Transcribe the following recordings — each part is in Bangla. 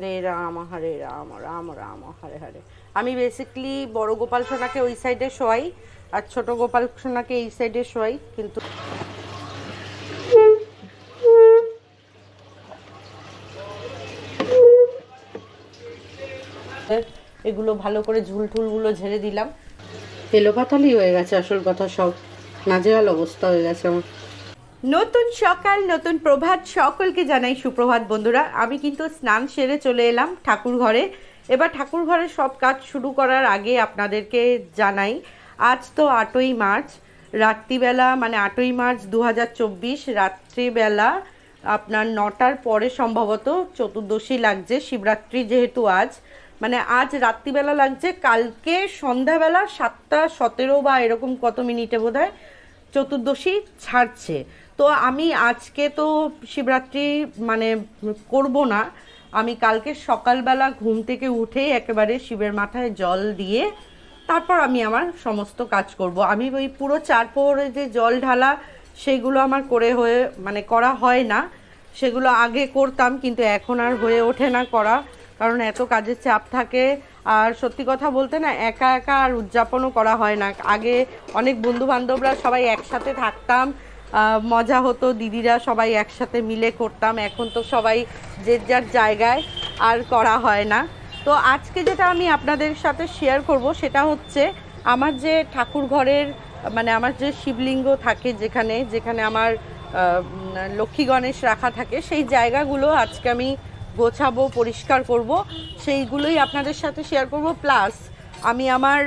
হরে রাম হরে রাম রাম রাম, হরে হরে। আমি বেসিকলি বড় গোপাল সোনাকে ওই সাইডে শোয়াই, আর ছোট গোপাল সোনাকে এই সাইডে শোয়াই, কিন্তু এগুলো ভালো করে ঝুল টুলগুলো ঝেড়ে দিলাম। তেলো পাতালি হয়ে গেছে আসল কথা সব। নাজেহাল অবস্থা হয়ে গেছে আমার। নতুন সকাল, নতুন প্রভাত সকলকে জানাই সুপ্রভাত বন্ধুরা। আমি কিন্তু স্নান সেরে চলে এলাম ঠাকুর ঘরে। এবার ঠাকুর ঘরের সব কাজ শুরু করার আগে আপনাদেরকে জানাই, আজ তো আটই মার্চ, রাত্রিবেলা মানে আটই মার্চ দু হাজার চব্বিশ, রাত্রিবেলা আপনার নটার পরে সম্ভবত চতুর্দশী লাগছে, শিবরাত্রি যেহেতু আজ। মানে আজ রাত্রিবেলা লাগছে, কালকে সন্ধ্যাবেলা সাতটা সতেরো বা এরকম কত মিনিটে বোধ হয় চতুর্দশী ছাড়ছে। তো আমি আজকে তো শিবরাত্রি মানে করব না। আমি কালকে সকালবেলা ঘুম থেকে উঠেই একেবারে শিবের মাথায় জল দিয়ে তারপর আমি আমার সমস্ত কাজ করব। আমি ওই পুরো চার যে জল ঢালা সেগুলো আমার করে হয়ে মানে করা হয় না। সেগুলো আগে করতাম কিন্তু এখন আর হয়ে ওঠে না করা। কারণ এত কাজের চাপ থাকে। আর সত্যি কথা বলতে না, একা একা আর উদযাপনও করা হয় না। আগে অনেক বন্ধু বান্ধবরা সবাই একসাথে থাকতাম। মজা হতো, দিদিরা সবাই একসাথে মিলে করতাম। এখন তো সবাই যে যার জায়গায় আর করা হয় না। তো আজকে যেটা আমি আপনাদের সাথে শেয়ার করব সেটা হচ্ছে আমার যে ঠাকুর ঘরের মানে আমার যে শিবলিঙ্গ থাকে যেখানে যেখানে আমার লক্ষ্মী গণেশ রাখা থাকে, সেই জায়গাগুলো আজকে আমি গোছাবো, পরিষ্কার করব। সেইগুলোই আপনাদের সাথে শেয়ার করব। প্লাস আমি আমার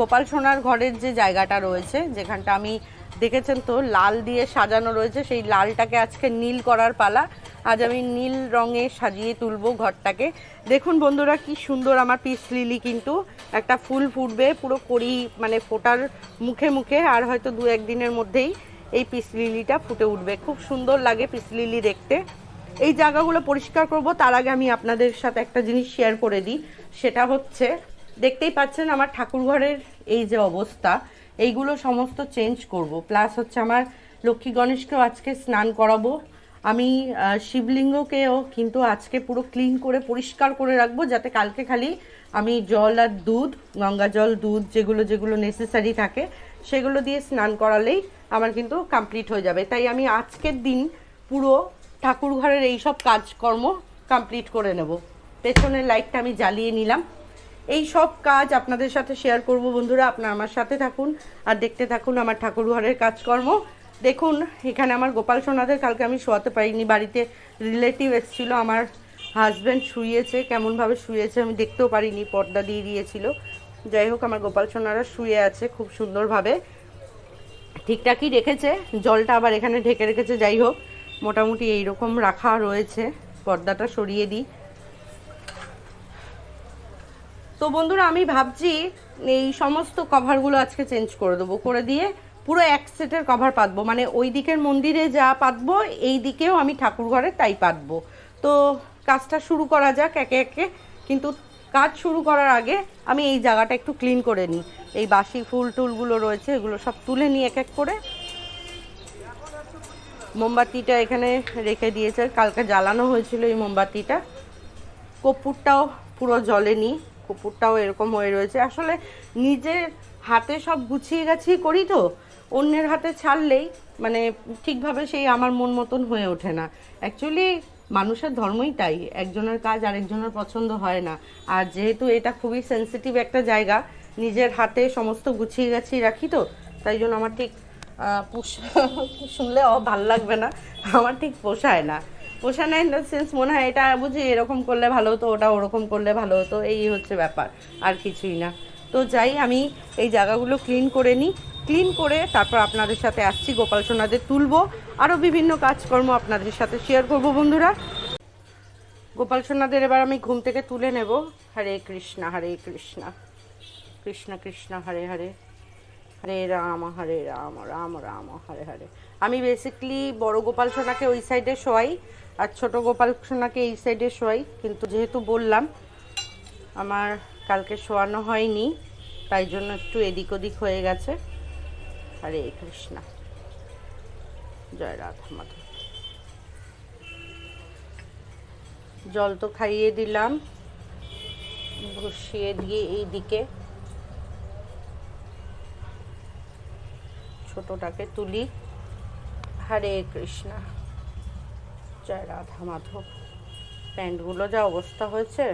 গোপাল সোনার ঘরের যে জায়গাটা রয়েছে, যেখানটা আমি দেখেছেন তো, লাল দিয়ে সাজানো রয়েছে, সেই লালটাকে আজকে নীল করার পালা। আজ আমি নীল রঙে সাজিয়ে তুলবো ঘরটাকে। দেখুন বন্ধুরা, কি সুন্দর আমার পিস লিলি কিন্তু। একটা ফুল ফুটবে, পুরো করি মানে ফোটার মুখে মুখে, আর হয়তো দু একদিনের মধ্যেই এই পিস লিলিটা ফুটে উঠবে। খুব সুন্দর লাগে পিস লিলি দেখতে। এই জায়গাগুলো পরিষ্কার করব, তার আগে আমি আপনাদের সাথে একটা জিনিস শেয়ার করে দিই। সেটা হচ্ছে দেখতেই পাচ্ছেন আমার ঠাকুর ঘরের এই যে অবস্থা, এইগুলো সমস্ত চেঞ্জ করব। প্লাস হচ্ছে আমার লক্ষ্মী গণেশকেও আজকে স্নান করাবো। আমি শিবলিঙ্গকেও কিন্তু আজকে পুরো ক্লিন করে, পরিষ্কার করে রাখব, যাতে কালকে খালি আমি জল আর দুধ, গঙ্গা জল, দুধ যেগুলো যেগুলো নেসেসারি থাকে, সেগুলো দিয়ে স্নান করালেই আমার কিন্তু কমপ্লিট হয়ে যাবে। তাই আমি আজকের দিন পুরো ঠাকুর ঘরের এই সব কাজকর্ম কমপ্লিট করে নেব। পেছনের লাইটটা আমি জ্বালিয়ে নিলাম। এই সব কাজ আপনাদের সাথে শেয়ার করব বন্ধুরা। আপনারা আমার সাথে থাকুন আর দেখতে থাকুন আমার ঠাকুর ঘরের কাজকর্ম। দেখুন, এখানে আমার গোপাল সোনাদের কালকে আমি শোয়াতে পারিনি। বাড়িতে রিলেটিভ এসেছিল, আমার হাজব্যান্ড শুয়েছে, কেমনভাবে শুয়েছে আমি দেখতেও পারিনি, পর্দা দিয়ে দিয়েছিল। যাই হোক, আমার গোপাল সোনারা শুয়ে আছে খুব সুন্দরভাবে। ঠিকঠাকই রেখেছে, জলটা আবার এখানে ঢেকে রেখেছে। যাই হোক, মোটামুটি এইরকম রাখা রয়েছে। পর্দাটা সরিয়ে দিই। তো বন্ধুরা, আমি ভাবছি এই সমস্ত কভারগুলো আজকে চেঞ্জ করে দেবো। করে দিয়ে পুরো এক সেটের কভার পাতবো। মানে ওই দিকের মন্দিরে যা পাতবো, এই দিকেও আমি ঠাকুর ঘরে তাই পাতবো। তো কাজটা শুরু করা যাক একে একে। কিন্তু কাজ শুরু করার আগে আমি এই জায়গাটা একটু ক্লিন করে নিই। এই বাসি ফুল টুলগুলো রয়েছে, এগুলো সব তুলে নিই এক এক করে। মোমবাতিটা এখানে রেখে দিয়েছে। কালকে জ্বালানো হয়েছিল এই মোমবাতিটা। কর্পূরটাও পুরো জলেনি কর্পূরটাও এরকম হয়ে রয়েছে। আসলে নিজের হাতে সব গুছিয়ে গাছিয়ে করি তো, অন্যের হাতে ছাড়লেই মানে ঠিকভাবে সেই আমার মন মতন হয়ে ওঠে না। অ্যাকচুয়ালি মানুষের ধর্মই তাই, একজনের কাজ আরেকজনের পছন্দ হয় না। আর যেহেতু এটা খুবই সেন্সিটিভ একটা জায়গা, নিজের হাতে সমস্ত গুছিয়ে গাছিয়ে রাখি তো, তাই জন্য আমার ঠিক শুনলে ভালো লাগবে না। আমার ঠিক পোষায় না। পোষায় না ইন দ্য সেন্স মনে হয় এটা বুঝি এরকম করলে ভালো হতো, ওটা ওরকম করলে ভালো হতো, এই হচ্ছে ব্যাপার, আর কিছুই না। তো যাই, আমি এই জায়গাগুলো ক্লিন করে নিই। ক্লিন করে তারপর আপনাদের সাথে আসছি, গোপাল সোনাদের তুলবো। আরও বিভিন্ন কাজকর্ম আপনাদের সাথে শেয়ার করব, বন্ধুরা। গোপাল সোনাদের এবার আমি ঘুম থেকে তুলে নেব। হরে কৃষ্ণা হরে কৃষ্ণা। কৃষ্ণ কৃষ্ণ, হরে হরে। হরে রাম হরে রাম রাম রাম, হরে হরে। আমি বেসিকলি বড় গোপাল সোনাকে ওই সাইডে শোয়াই, আর ছোট গোপাল সোনাকে এই সাইডে শোয়াই। কিন্তু যেহেতু বললাম, আমার কালকে শোয়ানো হয়নি, তাই জন্য একটু এদিক ওদিক হয়ে গেছে। হরে কৃষ্ণা। জয় রাধা মাধব। জল তো খাইয়ে দিলাম বসিয়ে দিয়ে এই দিকে ছোটটাকে তুলি। হরে কৃষ্ণা। জয় রাধা মাধব। প্যান্টগুলো যা অবস্থা হয়েছে,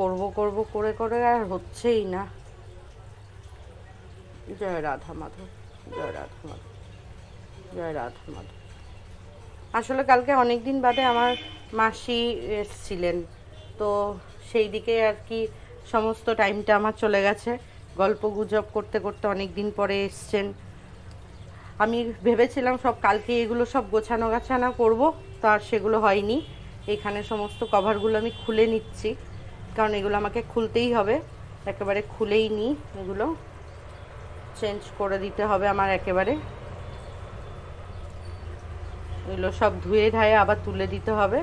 করব করব করে করে আর হচ্ছেই না। জয় রাধা মাধব, জয় রাধা মাধব, জয় রাধা মাধব। আসলে কালকে অনেক দিন বাদে আমার মাসি এসছিলেন, তো সেই দিকে আর কি সমস্ত টাইমটা আমার চলে গেছে। গল্প গুজব করতে করতে অনেক দিন পরে এসছেন। আমি ভেবেছিলাম সব কালকে এগুলো সব গোছানো গাছানো করব, তো আর সেগুলো হয়নি। এখানে সমস্ত কভারগুলো আমি খুলে নিচ্ছি, কারণ এগুলো আমাকে খুলতেই হবে। একেবারে খুলেই নিই এগুলো চেঞ্জ করে দিতে হবে আমার একেবারে। এগুলো সব ধুয়ে ধায়ে আবার তুলে দিতে হবে।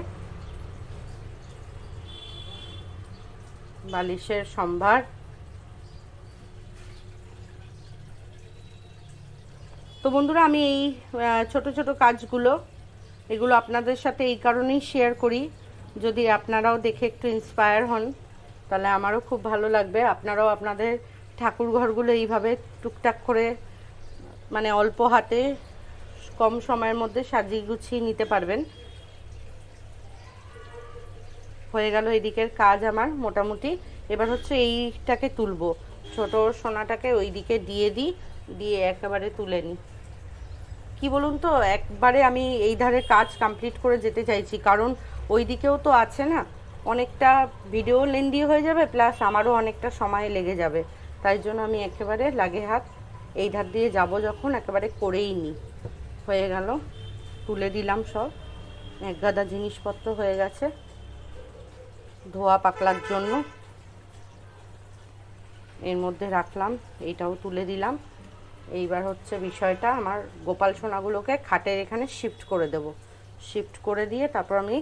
বালিশের সম্ভার। তো বন্ধুরা, আমি এই ছোট ছোট কাজগুলো, এগুলো আপনাদের সাথে এই কারণেই শেয়ার করি। যদি আপনারাও দেখে একটু ইন্সপায়ার হন, তাহলে আমারও খুব ভালো লাগবে। আপনারাও আপনাদের ঠাকুর ঘরগুলো এইভাবে টুকটাক করে মানে অল্প হাতে, কম সময়ের মধ্যে সাজিয়ে গুছিয়ে নিতে পারবেন। হয়ে গেল এদিকের কাজ আমার মোটামুটি। এবার হচ্ছে এইটাকে তুলবো। ছোট সোনাটাকে ওই দিকে দিয়ে দিই, দিয়ে একেবারে তুলে নিই। কি বলুন তো, একবারে আমি এই ধারে কাজ কমপ্লিট করে যেতে চাইছি, কারণ ওই দিকেও তো আছে না, অনেকটা ভিডিও লেন্দি হয়ে যাবে প্লাস আমারও অনেকটা সময় লেগে যাবে। তাই জন্য আমি একেবারে লাগে হাত এই ধার দিয়ে যাব যখন, একেবারে করেই নিই হয়ে গেল, তুলে দিলাম সব। এক গাদা জিনিসপত্র হয়ে গেছে, ধোয়া পাকলার জন্য। এর মধ্যে রাখলাম, এইটাও তুলে দিলাম। এইবার হচ্ছে বিষয়টা আমার গোপাল সোনাগুলোকে খাটের এখানে শিফট করে দেব। শিফট করে দিয়ে তারপর আমি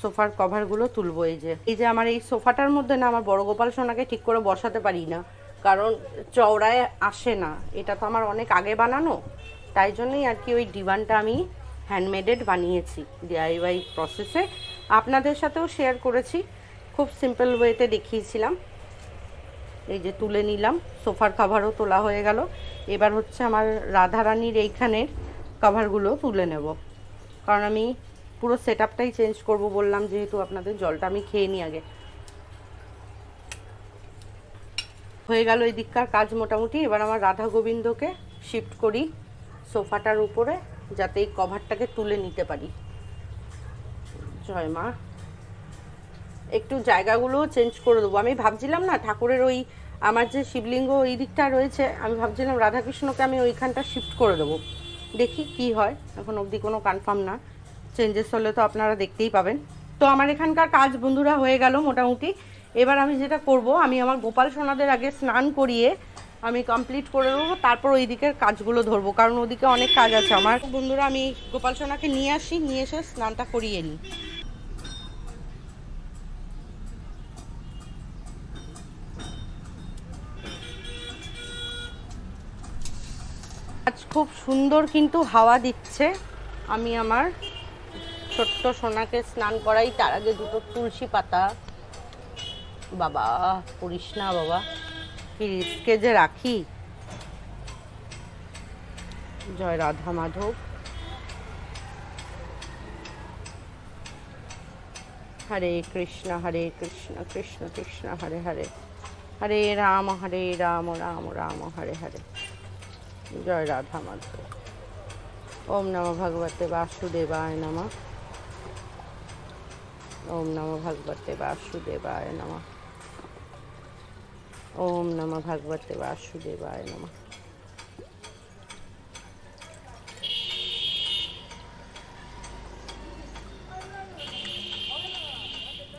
সোফার কভারগুলো তুলবো এই যে। এই যে আমার এই সোফাটার মধ্যে না আমার বড় গোপাল সোনাকে ঠিক করে বসাতে পারি না, কারণ চওড়ায় আসে না। এটা তো আমার অনেক আগে বানানো, তাই জন্যই আর কি ওই ডিভানটা আমি হ্যান্ডমেডেড বানিয়েছি ডিআইওয়াই প্রসেসে আপনাদের সাথেও শেয়ার করেছি, খুব সিম্পল ওয়েতে দেখিয়েছিলাম। এই যে তুলে নিলাম, সোফার কাভারও তোলা হয়ে গেল। এবার হচ্ছে আমার রাধারানীর এইখানের কভারগুলো তুলে নেব। কারণ আমি পুরো সেট আপটাই চেঞ্জ করব বললাম, যেহেতু আপনাদের জলটা আমি খেয়ে নিই আগে। হয়ে গেল এই দিককার কাজ মোটামুটি। এবার আমার রাধা গোবিন্দকে শিফট করি সোফাটার উপরে, যাতে এই কভারটাকে তুলে নিতে পারি। জয় মা। একটু জায়গাগুলো চেঞ্জ করে দেবো। আমি ভাবছিলাম না ঠাকুরের ওই আমার যে শিবলিঙ্গ ওই দিকটা রয়েছে, আমি ভাবছিলাম রাধাকৃষ্ণকে আমি ওইখানটা শিফট করে দেবো। দেখি কি হয়, এখন অবধি কোনো কনফার্ম না। চেঞ্জেস হলে তো আপনারা দেখতেই পাবেন। তো আমার এখানকার কাজ বন্ধুরা হয়ে গেল মোটামুটি। এবার আমি যেটা করব, আমি আমার গোপাল সোনাদের আগে স্নান করিয়ে আমি কমপ্লিট করে দেবো, তারপর ওই দিকের কাজগুলো ধরবো। কারণ ওদিকে অনেক কাজ আছে আমার। বন্ধুরা, আমি গোপাল সোনাকে নিয়ে আসি, নিয়ে এসে স্নানটা করিয়ে নিই। খুব সুন্দর কিন্তু হাওয়া দিচ্ছে। আমি আমার ছোট্ট সোনাকে স্নান করাই, তার আগে দুটো তুলসী পাতা। বাবা, করিস না বাবা। কি যে রাখি। জয় রাধা মাধব। হরে কৃষ্ণ হরে কৃষ্ণ কৃষ্ণ কৃষ্ণ, হরে হরে। হরে রাম হরে রাম রাম রাম, হরে হরে। জয় রাধা মাধব। ওম নম ভগবতে বাসুদেবায় নম। ওম নম ভগবতে বাসুদেবায় নম। ওম নম ভগবতে বাসুদেবায় নম।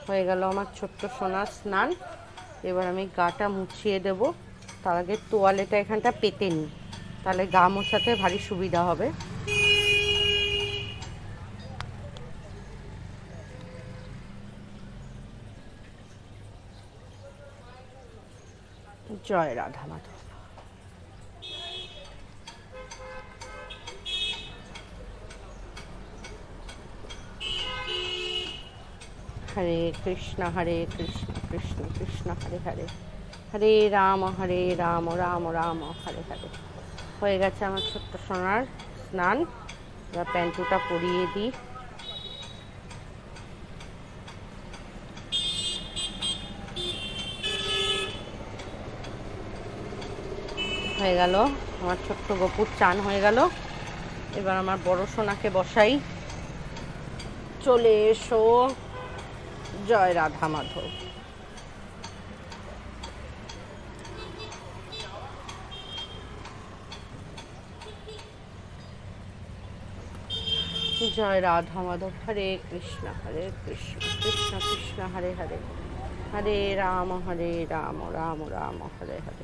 হয়ে গেল আমার ছোট্ট সোনার স্নান। এবার আমি গাটা মুছিয়ে দেব। তার আগে তোয়ালেটা এখানটা পেতে নিই তাহলে গা মোছাতে ভারী সুবিধা হবে। জয় রাধা মাধব। হরে কৃষ্ণ হরে কৃষ্ণ কৃষ্ণ কৃষ্ণ, হরে হরে। হরে রাম হরে রাম রাম রাম, হরে হরে। হয়ে গেছে আমার ছোট্ট সোনার স্নান। এবার প্যান্টুটা পরিয়ে দিই। হয়ে গেল। আমার ছোট্ট গপুর চান হয়ে গেল। এবার আমার বড় সোনাকে বসাই। চলে এসো। জয় রাধা মাধব। জয় রাধা মাধব, হরে কৃষ্ণ হরে কৃষ্ণ কৃষ্ণ কৃষ্ণ, হরে হরে হরে রাম হরে রাম রাম রাম, হরে হরে।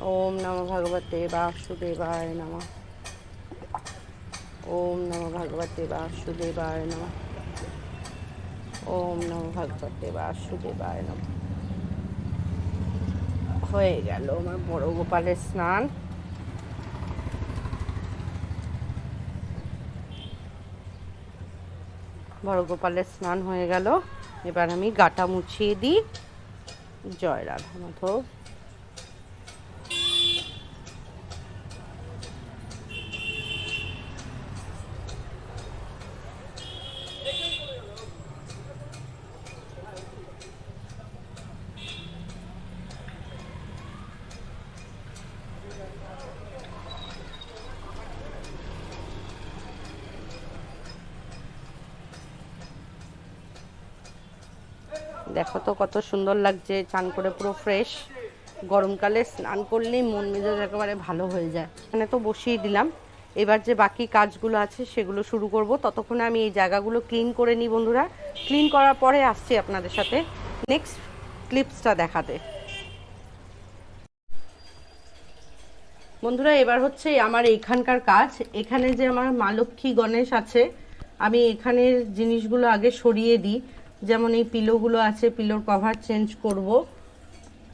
ওম নম ভগবতে বাসুদেবায় নম। ওম নম ভগবতে বাসুদেবায় নম। ওম নম ভগবতে বাসুদেবায় নম। হয়ে গেল আমার বড় গোপালের স্নান। বড় গোপালের স্নান হয়ে গেল। এবার আমি গাটা মুছিয়ে দিই। জয় রাধা মাধব কত সুন্দর লাগছে, চান করে পুরো ফ্রেশ গরমকালে স্নান করলেই মন মেজাজ একেবারে ভালো হয়ে যায়। এখানে তো বসিয়ে দিলাম। এবার যে বাকি কাজগুলো আছে সেগুলো শুরু করব। ততক্ষণে আমি এই জায়গাগুলো ক্লিন করে নিই বন্ধুরা। ক্লিন করার পরে আসছি আপনাদের সাথে। নেক্সট ক্লিপসটা দেখাতে। বন্ধুরা, এবার হচ্ছে আমার এখানকার কাজ। এখানে যে আমার মা লক্ষ্মী গণেশ আছে, আমি এখানের জিনিসগুলো আগে সরিয়ে দিই। যেমন এই পিলোগুলো আছে পিলোর কভার চেঞ্জ করব।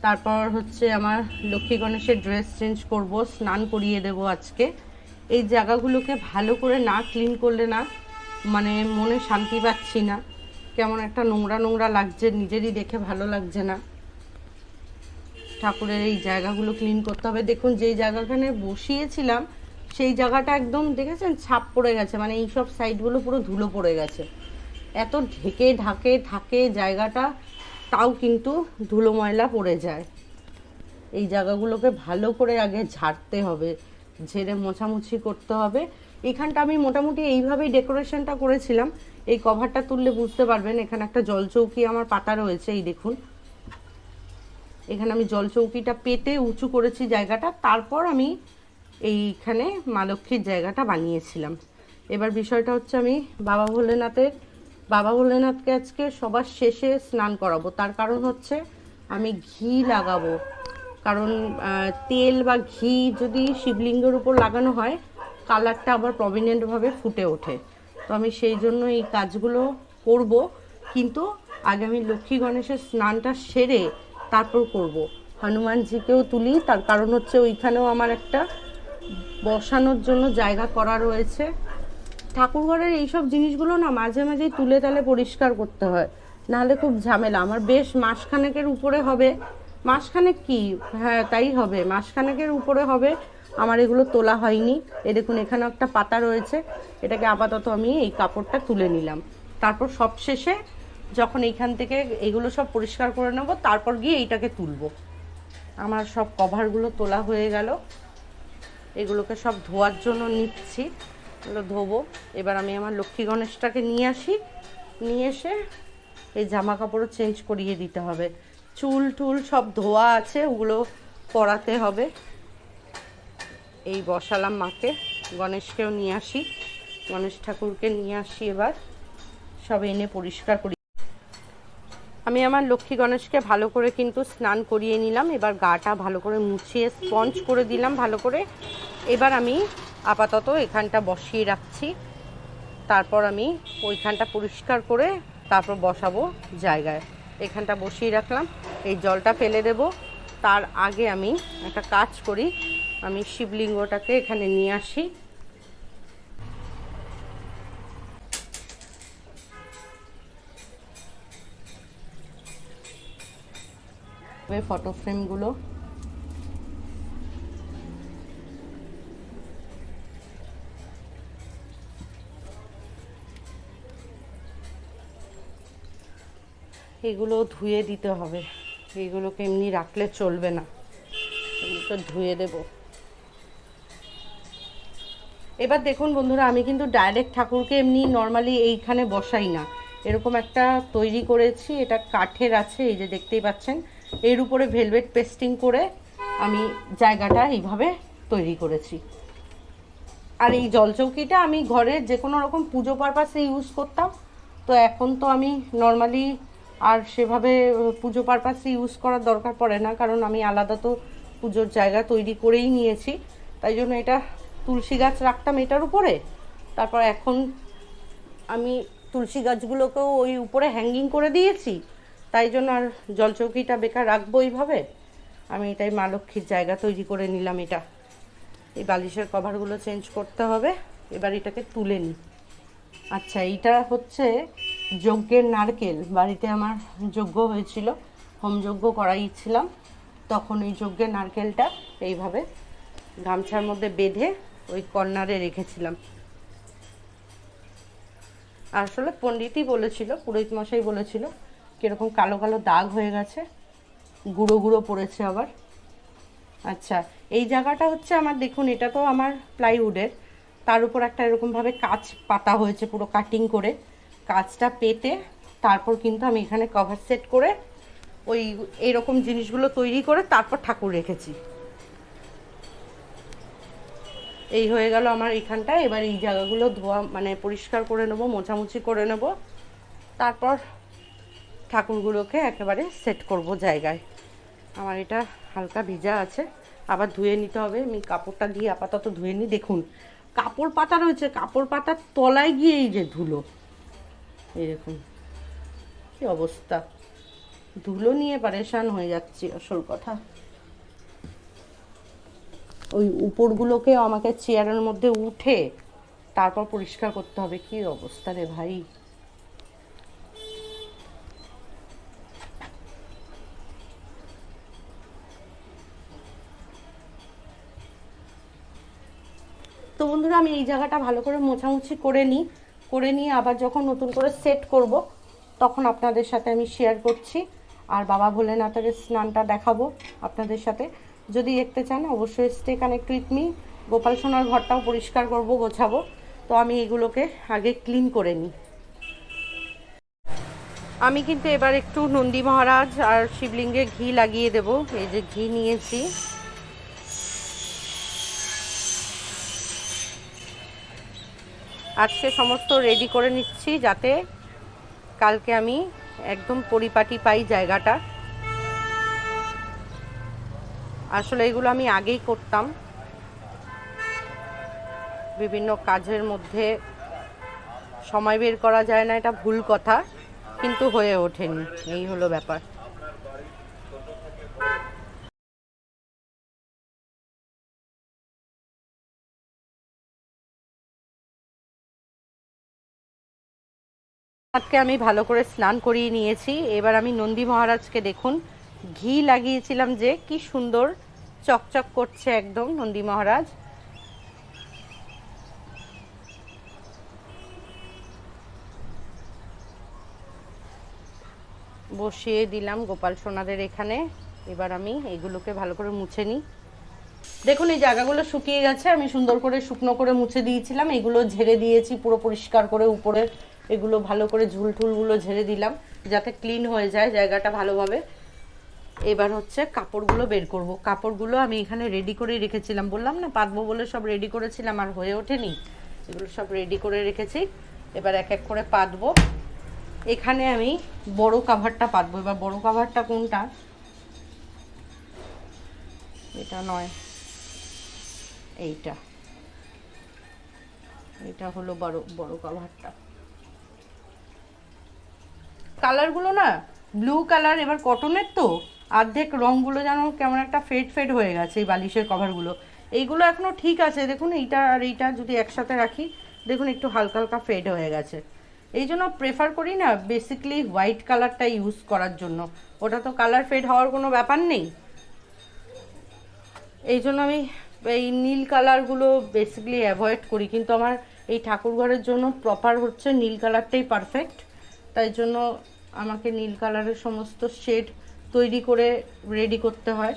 তারপর হচ্ছে আমার লক্ষ্মী গণেশের ড্রেস চেঞ্জ করব, স্নান করিয়ে দেব আজকে। এই জায়গাগুলোকে ভালো করে না ক্লিন করলে না মানে মনে শান্তি পাচ্ছি না। কেমন একটা নোংরা নোংরা লাগছে, নিজেরই দেখে ভালো লাগছে না। ঠাকুরের এই জায়গাগুলো ক্লিন করতে হবে। দেখুন, যেই জায়গাখানে বসিয়েছিলাম, সেই জায়গাটা একদম, দেখেছেন? ছাপ পড়ে গেছে। মানে এই সব সাইডগুলো পুরো ধুলো পড়ে গেছে। এত ঢেকে ঢাকে থাকে জায়গাটা, তাও কিন্তু ধুলো ময়লা পড়ে যায়। এই জায়গাগুলোকে ভালো করে আগে ঝাড়তে হবে, ঝেড়ে মোছামুছি করতে হবে। এখানটা আমি মোটামুটি এইভাবেই ডেকোরেশনটা করেছিলাম। এই কভারটা তুললে বুঝতে পারবেন, এখানে একটা জলচৌকি আমার পাতা রয়েছে, এই দেখুন। এখানে আমি জলচৌকিটা পেতে উঁচু করেছি জায়গাটা, তারপর আমি এইখানে মা লক্ষ্মীর জায়গাটা বানিয়েছিলাম। এবার বিষয়টা হচ্ছে আমি বাবা ভোলেনাথের বাবা ভোলেনাথকে আজকে সবার শেষে স্নান করাবো। তার কারণ হচ্ছে আমি ঘি লাগাবো। কারণ তেল বা ঘি যদি শিবলিঙ্গের উপর লাগানো হয়, কালারটা আবার প্রমিনেন্টভাবে ফুটে ওঠে। তো আমি সেই জন্য এই কাজগুলো করব। কিন্তু আগে আমি লক্ষ্মী গণেশের স্নানটা সেরে তারপর করব। হনুমানজিকেও তুলি, তার কারণ হচ্ছে ওইখানেও আমার একটা বসানোর জন্য জায়গা করা রয়েছে। ঠাকুরঘরের এইসব জিনিসগুলো না মাঝে মাঝেই তুলে তালে পরিষ্কার করতে হয়। নাহলে খুব ঝামেলা। আমার বেশ মাসখানেকের উপরে হবে। মাসখানেক কি? হ্যাঁ তাই হবে। মাসখানেকের উপরে হবে। আমার এগুলো তোলা হয়নি। এ দেখুন এখানে একটা পাতা রয়েছে। এটাকে আপাতত আমি এই কাপড়টা তুলে নিলাম। তারপর সব শেষে যখন এইখান থেকে এগুলো সব পরিষ্কার করে নেব, তারপর গিয়ে এইটাকে তুলবো। আমার সব কভারগুলো তোলা হয়ে গেল। এগুলোকে সব ধোয়ার জন্য নিচ্ছি। এগুলো ধোবো। এবার আমি আমার লক্ষ্মী গণেশটাকে নিয়ে আসি। নিয়ে এসে এই জামা কাপড়ও চেঞ্জ করিয়ে দিতে হবে। চুল টুল সব ধোয়া আছে, ওগুলো পরাতে হবে। এই বসালাম মাকে। গণেশকেও নিয়ে আসি। গণেশ ঠাকুরকে নিয়ে আসি এবার। সব এনে পরিষ্কার করি। আমি আমার লক্ষ্মী গণেশকে ভালো করে কিন্তু স্নান করিয়ে নিলাম। এবার গাটা ভালো করে মুছিয়ে স্পঞ্জ করে দিলাম ভালো করে। এবার আমি আপাতত এখানটা বসিয়ে রাখছি। তারপর আমি ওইখানটা পরিষ্কার করে তারপর বসাবো জায়গায়। এখানটা বসিয়ে রাখলাম, এই জলটা ফেলে দেব। তার আগে আমি একটা কাজ করি, আমি শিবলিঙ্গটাকে এখানে নিয়ে আসি। ফটো ফ্রেমগুলো এগুলো ধুয়ে দিতে হবে। এগুলোকে এমনি রাখলে চলবে না। এগুলোকে ধুয়ে দেব। এবার দেখুন বন্ধুরা, আমি কিন্তু ডাইরেক্ট ঠাকুরকে এমনি নর্মালি এইখানে বসাই না। এরকম একটা তৈরি করেছি, এটা কাঠের আছে, এই যে দেখতেই পাচ্ছেন। এর উপরে ভেলভেট পেস্টিং করে আমি জায়গাটা এইভাবে তৈরি করেছি। আর এই জলচৌকিটা আমি ঘরে যে কোনো রকম পুজো পারপাসে ইউজ করতাম। তো এখন তো আমি নর্মালি আর সেভাবে পুজো পারপাসে ইউজ করার দরকার পড়ে না, কারণ আমি আলাদা তো পুজোর জায়গা তৈরি করেই নিয়েছি। তাই জন্য এটা তুলসী গাছ রাখতাম এটার উপরে। তারপর এখন আমি তুলসী গাছগুলোকেও ওই উপরে হ্যাঙ্গিং করে দিয়েছি। তাই জন্য আর জলচৌকিটা বেকার রাখব এইভাবে। আমি এটাই মা লক্ষ্মীর জায়গা তৈরি করে নিলাম এটা। এই বালিশের কভারগুলো চেঞ্জ করতে হবে। এবার এটাকে তুলে নিই। আচ্ছা এইটা হচ্ছে যজ্ঞের নারকেল, বাড়িতে আমার যজ্ঞ হয়েছিল, হোম যজ্ঞ করাইছিলাম তখন ওই যজ্ঞের নারকেলটা এইভাবে গামছার মধ্যে বেঁধে ওই কর্নারে রেখেছিলাম। আসলে পণ্ডিতই বলেছিল পুরোহিত মশাই বলেছিল, কীরকম কালো কালো দাগ হয়ে গেছে, গুঁড়ো গুঁড়ো পড়েছে আবার। আচ্ছা এই জায়গাটা হচ্ছে আমার, দেখুন, এটা তো আমার প্লাইউডের। তার উপর একটা এরকমভাবে কাচ পাতা হয়েছে, পুরো কাটিং করে। কাচটা পেতে তারপর কিন্তু আমি এখানে কভার সেট করে ওই এইরকম জিনিসগুলো তৈরি করে তারপর ঠাকুর রেখেছি। এই হয়ে গেল আমার এখানটায় এবার এই জায়গাগুলো ধোয়া মানে পরিষ্কার করে নেব, মোছামুছি করে নেব। তারপর ঠাকুরগুলোকে একেবারে সেট করব জায়গায়। আমার এটা হালকা ভিজা আছে, আবার ধুয়ে নিতে হবে। আমি কাপড়টা দিয়ে আপাতত ধুয়ে নিই দেখুন, কাপড় পাতা রয়েছে, কাপড় পাতার তলায় গিয়ে এই যে ধুলো। দেখুন কি অবস্থা? ধুলো নিয়ে পারেশান হয়ে যাচ্ছি আসল কথা। ওই উপরগুলোকে আমাকে চেয়ারের মধ্যে উঠে তারপর পরিষ্কার করতে হবে। কি অবস্থা রে ভাই? তো বন্ধুরা, আমি এই জায়গাটা ভালো করে মোছামুছি করে নিই। করে নিয়ে আবার যখন নতুন করে সেট করব, তখন আপনাদের সাথে আমি শেয়ার করছি। আর বাবা ভোলেনাথের স্নানটা দেখাবো আপনাদের সাথে। যদি দেখতে চান, অবশ্যই stay connect with me Gopal সোনার ঘরটাও পরিষ্কার করব, গোছাবো। তো আমি এগুলোকে আগে ক্লিন করে নিই। আমি কিন্তু এবার একটু নন্দী মহারাজ আর শিবলিঙ্গে ঘি লাগিয়ে দেব। এই যে ঘি নিয়েছি। আজকে সমস্ত রেডি করে নিচ্ছি যাতে কালকে আমি একদম পরিপাটি পাই জায়গাটা। আসলে এগুলো আমি আগেই করতাম। বিভিন্ন কাজের মধ্যে সময় বের করা যায় না, এটা ভুল কথা, কিন্তু হয়ে ওঠেনি। এই হলো ব্যাপার। আজকে আমি ভালো করে স্নান করিয়ে নিয়েছি। এবার আমি নন্দী মহারাজকে দেখুন, ঘি লাগিয়েছিলাম যে কি সুন্দর চকচক করছে একদম নন্দী মহারাজ। বসিয়ে দিলাম গোপাল সোনাদের এখানে। এবার আমি এগুলোকে ভালো করে মুছে নিই। দেখুন, এই জায়গাগুলো শুকিয়ে গেছে। আমি সুন্দর করে শুকনো করে মুছে দিয়েছিলাম। এগুলো ঝেড়ে দিয়েছি, পুরো পরিষ্কার করে উপরে এগুলো ভালো করে ঝুল ঠুলগুলো ঝেড়ে দিলাম, যাতে ক্লিন হয়ে যায় জায়গাটা ভালোভাবে। এবার হচ্ছে কাপড়গুলো বের করব। কাপড়গুলো আমি এখানে রেডি করে রেখেছিলাম। বললাম না, পাতবো বলে সব রেডি করেছিলাম, আর হয়ে ওঠেনি। এগুলো সব রেডি করে রেখেছি। এবার এক এক করে পাতবো। এখানে আমি বড় কাভারটা পাতবো। এবার বড় কাভারটা কোনটা? এটা নয়। এইটা। এটা হলো বড় বড় কাভারটা কালারগুলো না ব্লু কালার এবার কটনের তো অর্ধেক রঙগুলো যেন কেমন একটা ফেড ফেড হয়ে গেছে এই বালিশের কভারগুলো এইগুলো এখনও ঠিক আছে, দেখুন এইটা আর এইটা যদি একসাথে রাখি, দেখুন একটু হালকা হালকা ফেড হয়ে গেছে। এই জন্য প্রেফার করি না বেসিকলি হোয়াইট কালারটা ইউজ করার জন্য। ওটা তো কালার ফেড হওয়ার কোনো ব্যাপার নেই। এই জন্য আমি এই নীল কালারগুলো বেসিকলি অ্যাভয়েড করি, কিন্তু আমার এই ঠাকুর ঘরের জন্য প্রপার হচ্ছে নীল কালারটাই পারফেক্ট তাই জন্য আমাকে নীল কালারের সমস্ত শেড তৈরি করে রেডি করতে হয়।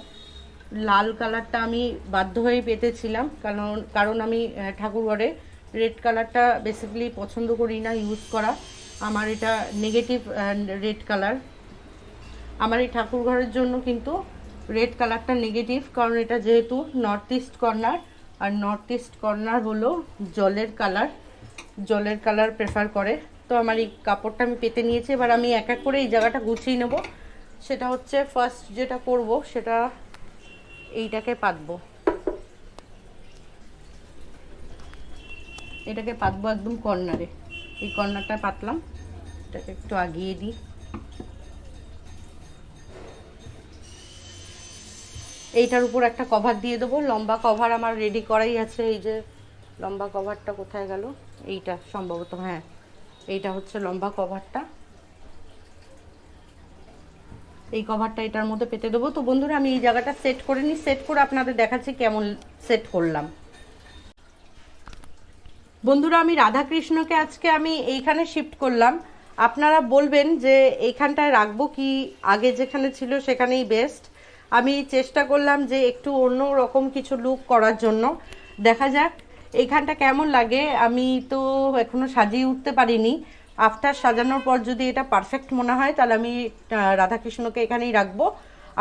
লাল কালারটা আমি বাধ্য হয়ে পেতেছিলাম, কারণ কারণ আমি ঠাকুর ঘরে রেড কালারটা বেসিক্যালি পছন্দ করি না ইউজ করা। আমার এটা নেগেটিভ রেড কালার আমার এই ঠাকুর ঘরের জন্য কিন্তু রেড কালারটা নেগেটিভ কারণ এটা যেহেতু নর্থ ইস্ট কর্নার আর নর্থ ইস্ট কর্নার হলো জলের কালার জলের কালার প্রেফার করে। তো আমার এই কাপড়টা আমি পেতে নিয়েছি। এবার আমি এক এক করে এই জায়গাটা গুছিয়ে নেব। সেটা হচ্ছে ফার্স্ট যেটা করব, সেটা এইটাকে পাতবো। এটাকে পাতবো একদম কর্নারে। এই কর্নারটা পাতলাম। এটাকে একটু আগিয়ে দিই। এইটার উপর একটা কভার দিয়ে দেবো। লম্বা কভার আমার রেডি করাই আছে। এই যে লম্বা কভারটা কোথায় গেল? এইটা সম্ভবত হ্যাঁ। এইটা হচ্ছে লম্বা কভারটা। এই কভারটা এটার মধ্যে পেতে দেবো। তো বন্ধুরা, আমি এই জায়গাটা সেট করে নিই সেট করে আপনাদের দেখাচ্ছি কেমন সেট করলাম। বন্ধুরা, আমি রাধাকৃষ্ণকে আজকে আমি এইখানে শিফট করলাম। আপনারা বলবেন যে এইখানটায় রাখব কি? আগে যেখানে ছিল সেখানেই বেস্ট আমি চেষ্টা করলাম যে একটু অন্য রকম কিছু লুক করার জন্য। দেখা যাক এইখানটা কেমন লাগে? আমি তো এখনও সাজিয়ে উঠতে পারিনি। আফটার সাজানোর পর যদি এটা পারফেক্ট মনে হয়, তাহলে আমি রাধাকৃষ্ণকে এখানেই রাখব।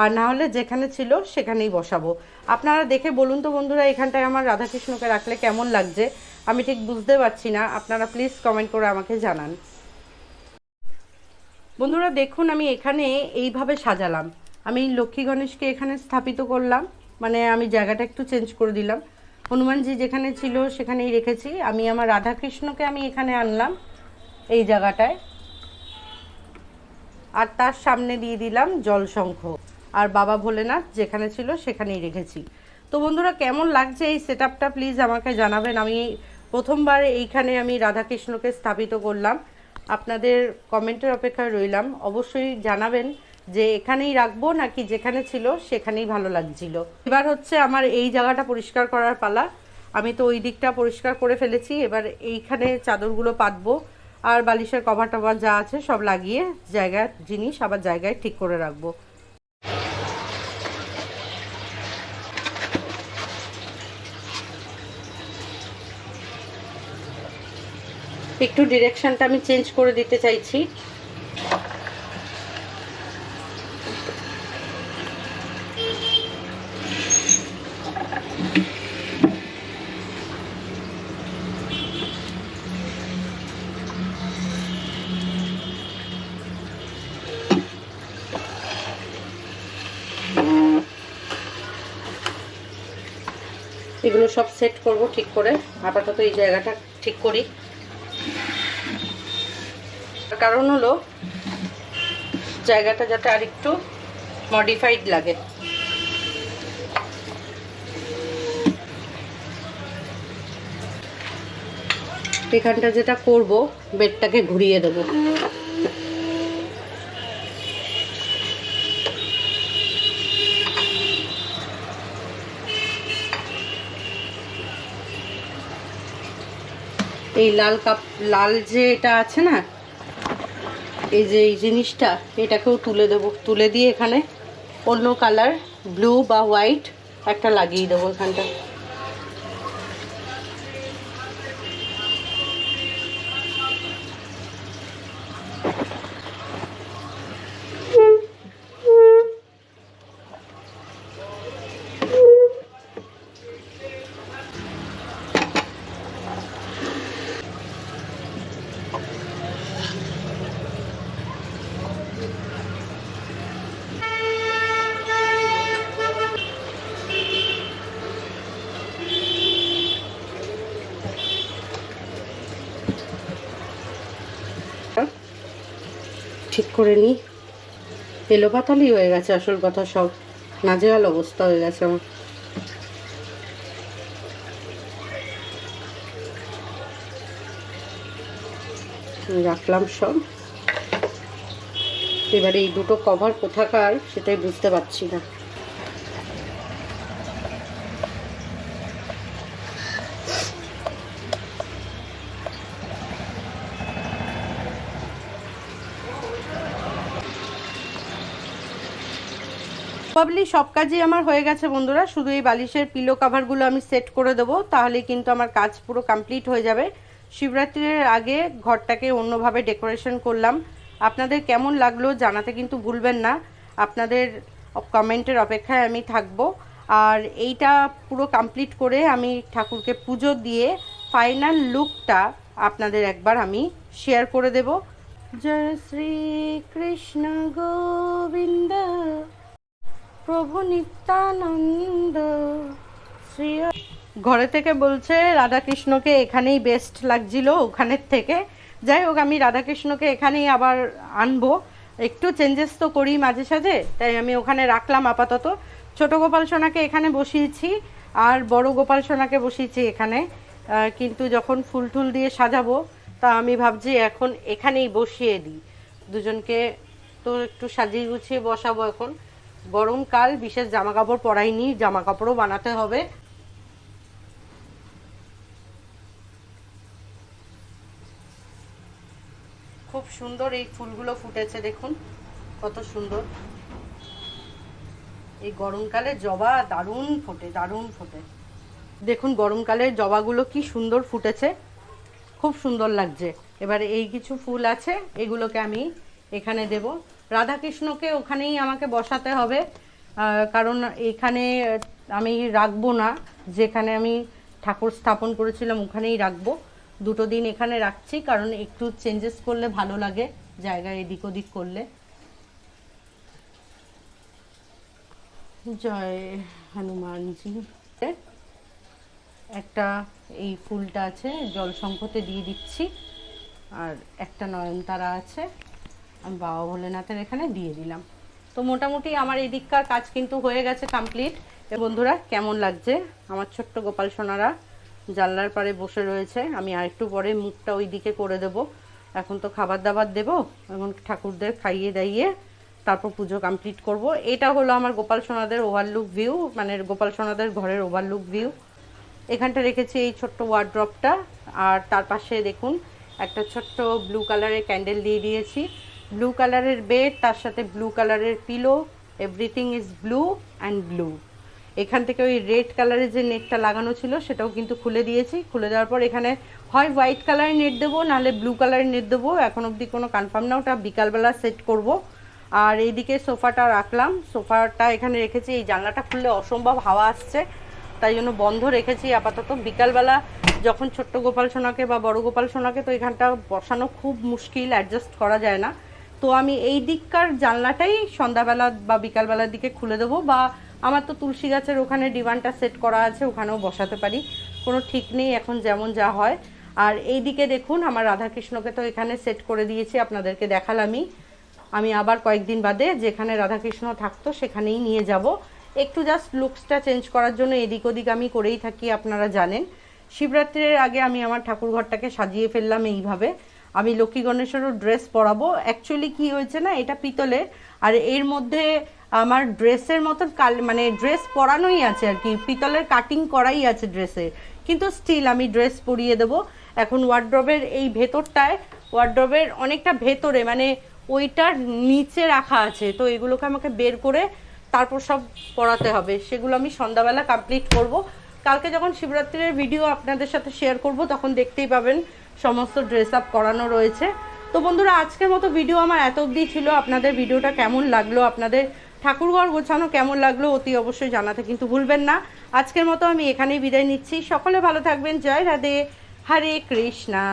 আর না হলে যেখানে ছিল, সেখানেই বসাবো। আপনারা দেখে বলুন তো বন্ধুরা এখানটায় আমার রাধাকৃষ্ণকে রাখলে কেমন লাগছে? আমি ঠিক বুঝতে পারছি না। আপনারা প্লিজ কমেন্ট করে আমাকে জানান। বন্ধুরা, দেখুন, আমি এখানে এইভাবে সাজালাম। আমি লক্ষ্মী গণেশকে এখানে স্থাপিত করলাম। মানে আমি জায়গাটা একটু চেঞ্জ করে দিলাম। হনুমানজি যেখানে ছিল সেখানেই রেখেছি। আমি আমার রাধাকৃষ্ণকে আমি এখানে আনলাম, এই জায়গাটায়। আর তার সামনে দিয়ে দিলাম জলশঙ্খ আর বাবা ভোলেনাথ যেখানে ছিল সেখানেই রেখেছি। তো বন্ধুরা, কেমন লাগছে এই সেট প্লিজ আমাকে জানাবেন। আমি প্রথমবার এইখানে আমি রাধাকৃষ্ণকে স্থাপিত করলাম। আপনাদের কমেন্টের অপেক্ষায় রইলাম। অবশ্যই জানাবেন। যে এখানেই রাখব নাকি যেখানে ছিল সেখানেই ভালো লাগছিল। এবার হচ্ছে আমার এই জায়গাটা পরিষ্কার করার পালা। আমি তো ওই দিকটা পরিষ্কার করে ফেলেছি। এবার এইখানে চাদরগুলো পাতবো আর বালিশের কভার টভার যা আছে সব লাগিয়ে জায়গার জিনিস আবার জায়গায় ঠিক করে রাখব। একটু ডিরেকশনটা আমি চেঞ্জ করে দিতে চাইছি। এগুলো সব সেট করব ঠিক করে। আপাতত এই জায়গাটা ঠিক করি। কারণ হলো জায়গাটা যাতে আরেকটু মডিফাইড লাগে। এখানটা যেটা করব, বেডটাকে ঘুরিয়ে দেবো। এই লাল কাপ, লাল যে এটা আছে না এই যে এই জিনিসটা, এটাকেও তুলে দেবো। তুলে দিয়ে এখানে অন্য কালার ব্লু বা হোয়াইট একটা লাগিয়ে দেবো এখানটা। করে নিই এলো পাতালি হয়ে গেছে আসল কথা সব। নাজেহাল অবস্থা হয়ে গেছে আমার। রাখলাম সব। এবারে এই দুটো কভার কোথাকার সেটাই বুঝতে পারছি না। প্রবাবলি সব কাজই আমার হয়ে গেছে বন্ধুরা। শুধু এই বালিশের পিলো কাভারগুলো আমি সেট করে দেবো, তাহলে কিন্তু আমার কাজ পুরো কমপ্লিট হয়ে যাবে। শিবরাত্রির আগে ঘরটাকে অন্যভাবে ডেকোরেশন করলাম। আপনাদের কেমন লাগল জানাতে কিন্তু ভুলবেন না। আপনাদের কমেন্টের অপেক্ষায় আমি থাকব। আর এইটা পুরো কমপ্লিট করে আমি ঠাকুরকে পুজো দিয়ে ফাইনাল লুকটা আপনাদের একবার আমি শেয়ার করে দেব। জয় শ্রী কৃষ্ণ গোবিন্দ। প্রভু নিত্যানন্দ। শ্রী ঘরে থেকে বলছে, রাধাকৃষ্ণকে এখানেই বেস্ট লাগছিল ওখানের থেকে। যাই হোক, আমি রাধাকৃষ্ণকে এখানেই আবার আনব। একটু চেঞ্জেস তো করি মাঝে সাঝে, তাই আমি ওখানে রাখলাম আপাতত। ছোট গোপাল সোনাকে এখানে বসিয়েছি, আর বড় গোপাল সোনাকে বসিয়েছি এখানে। কিন্তু যখন ফুল টুল দিয়ে সাজাবো, তা আমি ভাবছি এখন এখানেই বসিয়ে দিই। দুজনকে তো একটু সাজিয়ে গুছিয়ে বসাবো এখন। গরমকাল বিশেষ জামা কাপড় পরাইনি জামা কাপড়ও বানাতে হবে। খুব সুন্দর এই ফুলগুলো ফুটেছে, দেখুন, কত সুন্দর। এই গরমকালে জবা দারুণ ফোটে দারুণ ফোটে। দেখুন, গরমকালে জবাগুলো কি সুন্দর ফুটেছে, খুব সুন্দর লাগছে। এবারে এই কিছু ফুল আছে, এগুলোকে আমি এখানে দেব। রাধাকৃষ্ণকে ওখানেই আমাকে বসাতে হবে। কারণ এখানে আমি রাখব না। যেখানে আমি ঠাকুর স্থাপন করেছিলাম ওখানেই রাখব। দুটো দিন এখানে রাখছি, কারণ একটু চেঞ্জেস করলে ভালো লাগে জায়গা এদিক ওদিক করলে। জয় হনুমানজি। একটা এই ফুলটা আছে জল সংকটে দিয়ে দিচ্ছি। আর একটা নয়নতারা আছে। আমি বাবা ভোলেনাথের এখানে দিয়ে দিলাম। তো মোটামুটি আমার এই দিককার কাজ কিন্তু হয়ে গেছে কমপ্লিট বন্ধুরা, কেমন লাগছে? আমার ছোট্ট গোপাল সোনারা জানলার পারে বসে রয়েছে। আমি আরেকটু পরে মুখটা ওই দিকে করে দেব। এখন তো খাবার দাবার দেব। এখন ঠাকুরদের খাইয়ে দাইয়ে তারপর পুজো কমপ্লিট করব। এটা হলো আমার গোপাল সোনাদের ওভারলুক ভিউ মানে গোপাল সোনাদের ঘরের ওভারলুক ভিউ এখানটা রেখেছি এই ছোট্ট ওয়ার্ড্রপটা আর তার পাশে দেখুন, একটা ছোট্ট ব্লু কালারের ক্যান্ডেল দিয়ে দিয়েছি। ব্লু কালারের বেড তার সাথে ব্লু কালারের pillow everything is blue and blue এখান থেকে ওই রেড কালারের যে নেটটা লাগানো ছিল, সেটাও কিন্তু খুলে দিয়েছি। খুলে দেওয়ার পর এখানে, হয় হোয়াইট কালারের নেট দেবো, নাহলে ব্লু কালারের নেট দেবো। এখন অবধি কোনো কনফার্ম না, ওটা বিকালবেলা সেট করব। আর এইদিকে সোফাটা রাখলাম। সোফাটা এখানে রেখেছি, এই জানলাটা খুললে অসম্ভব হাওয়া আসছে। তাই জন্য বন্ধ রেখেছি। আপাতত বিকালবেলা যখন ছোট্ট গোপাল সোনাকে বা বড় গোপাল সোনাকে, তো এখানটা বসানো খুব মুশকিল অ্যাডজাস্ট করা যায় না। তো আমি এই দিককার জানলাটাই সন্ধ্যাবেলা বা বিকালবেলার দিকে খুলে দেবো বা আমার তো তুলসী গাছের ওখানে ডিমান্ডটা সেট করা আছে, ওখানেও বসাতে পারি। কোনো ঠিক নেই, এখন যেমন যা হয়। আর এই দিকে দেখুন, আমার রাধাকৃষ্ণকে তো এখানে সেট করে দিয়েছি, আপনাদেরকে দেখালামই। আমি আবার কয়েকদিন বাদে যেখানে রাধাকৃষ্ণ থাকতো, সেখানেই নিয়ে যাব। একটু জাস্ট লুকসটা চেঞ্জ করার জন্য এদিক ওদিক আমি করেই থাকি, আপনারা জানেন। শিবরাত্রির আগে আমি আমার ঠাকুর ঘরটাকে সাজিয়ে ফেললাম এইভাবে। আমি লক্ষ্মী গণেশেরও ড্রেস পরাবো। অ্যাকচুয়ালি কি হয়েছে না, এটা পিতলের আর এর মধ্যে আমার ড্রেসের মতন কাল মানে ড্রেস পরানোই আছে আর কি। পিতলের কাটিং করাই আছে ড্রেসের কিন্তু স্টিল আমি ড্রেস পরিয়ে দেবো। এখন ওয়ার্ড্রবের এই ভেতরটায় ওয়ার্ড্রবের অনেকটা ভেতরে মানে ওইটার নিচে রাখা আছে। তো এগুলোকে আমাকে বের করে তারপর সব পড়াতে হবে। সেগুলো আমি সন্ধ্যাবেলা কমপ্লিট করব। কালকে যখন শিবরাত্রির ভিডিও আপনাদের সাথে শেয়ার করব, তখন দেখতেই পাবেন সমস্ত ড্রেস আপ করানো রয়েছে। তো বন্ধুরা, আজকের মতো ভিডিও আমার এত অবধি ছিল। আপনাদের ভিডিওটা কেমন লাগল, আপনাদের ঠাকুরঘর গোছানো কেমন লাগল অতি অবশ্যই জানাতে কিন্তু ভুলবেন না। আজকের মতো আমি এখানেই বিদায় নিচ্ছি। সকলে ভালো থাকবেন। জয় রাধে, হরে কৃষ্ণা।